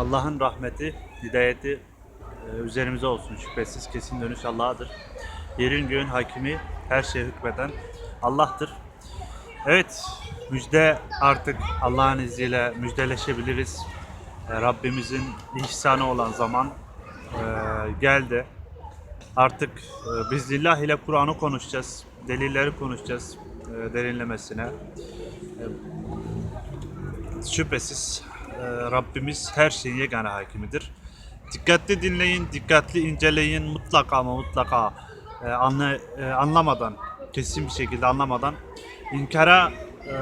Allah'ın rahmeti, hidayeti e, üzerimize olsun. Şüphesiz kesin dönüş Allah'adır. Yerin göğün hakimi, her şeye hükmeden Allah'tır. Evet, müjde artık Allah'ın izniyle müjdeleşebiliriz. E, Rabbimizin ihsanı olan zaman e, geldi. Artık biz lillah ile Kur'an'ı konuşacağız. Delilleri konuşacağız derinlemesine. Şüphesiz Rabbimiz her şeyin yegane hakimidir. Dikkatli dinleyin, dikkatli inceleyin, mutlaka ama mutlaka e, anla, e, anlamadan, kesin bir şekilde anlamadan inkara e,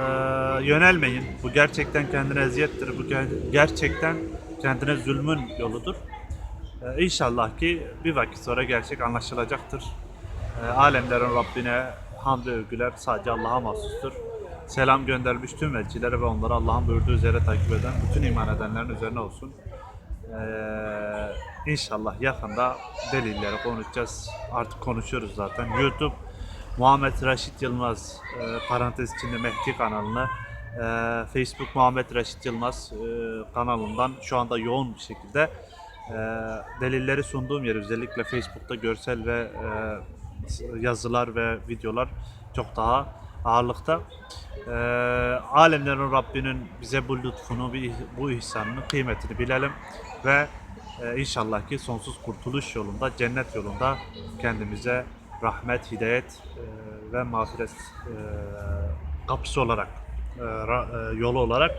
yönelmeyin. Bu gerçekten kendine eziyettir, bu ger- gerçekten kendine zulmün yoludur. E, İnşallah ki bir vakit sonra gerçek anlaşılacaktır. E, alemlerin Rabbine hamd ve övgüler sadece Allah'a mahsustur. Selam göndermiş tüm elçilere ve onları Allah'ın buyurduğu üzere takip eden bütün iman edenlerin üzerine olsun. Ee, inşallah yakında delilleri konuşacağız. Artık konuşuyoruz zaten. YouTube Muhammed Raşit Yılmaz e, parantez içinde Mehdi kanalını e, Facebook Muhammed Raşit Yılmaz e, kanalından şu anda yoğun bir şekilde e, delilleri sunduğum yer özellikle Facebook'ta görsel ve e, yazılar ve videolar çok daha ağırlıkta. Ee, alemlerin Rabbinin bize bu lütfunu, bu ihsanını, kıymetini bilelim ve e, inşallah ki sonsuz kurtuluş yolunda, cennet yolunda kendimize rahmet, hidayet e, ve mağfiret e, kapısı olarak, e, e, yolu olarak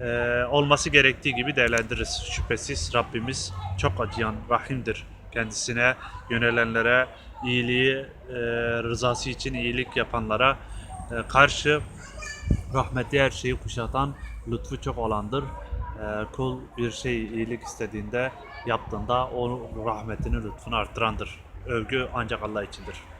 e, olması gerektiği gibi değerlendiririz. Şüphesiz Rabbimiz çok acıyan, rahimdir. Kendisine yönelenlere, iyiliği, e, rızası için iyilik yapanlara e, karşı rahmeti her şeyi kuşatan, lütfu çok olandır. E, kul bir şey iyilik istediğinde, yaptığında onun rahmetini, lütfunu arttırandır. Övgü ancak Allah içindir.